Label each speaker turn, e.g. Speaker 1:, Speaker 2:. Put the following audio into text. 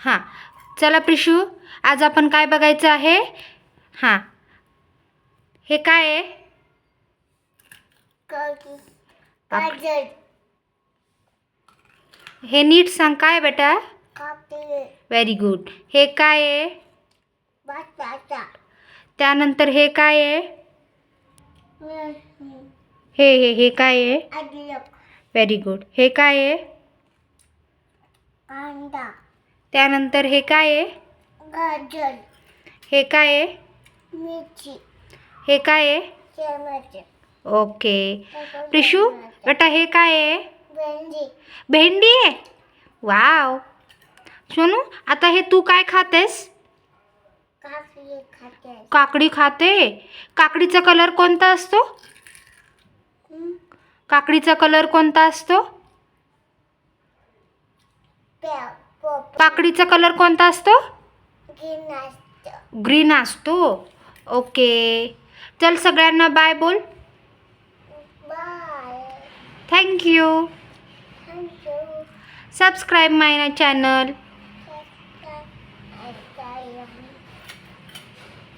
Speaker 1: हां चला प्रिशू आज आपण काय बघायचं आहे? हां. हे काय आहे? हे नीट सांग काय बेटा? व्हेरी गुड हे काय आहे? त्यानंतर हे काय आहे? हे हे हे काय आहे? व्हेरी गुड हे काय आहे?
Speaker 2: कांदा.
Speaker 1: त्यानंतर हे काय आहे?
Speaker 2: गाजर.
Speaker 1: हे काय आहे?
Speaker 2: मिरची.
Speaker 1: हे काय आहे? ओके. प्रिशू बेटा हे काय आहे?
Speaker 2: भेंडी.
Speaker 1: भेंडी आहे? वाव. सोनू आता हे तू काय खातेस?
Speaker 2: काकडी खाते
Speaker 1: काकडी खाते. काकडीचा कलर कोणता असतो? काकडीचा कलर कोणता असतो? काकडीचा कलर कोणता असतो?
Speaker 2: ग्रीन असतो.
Speaker 1: ओके. चल सगळ्यांना बाय बोल.
Speaker 2: थँक्यू
Speaker 1: सबस्क्राईब माय चॅनल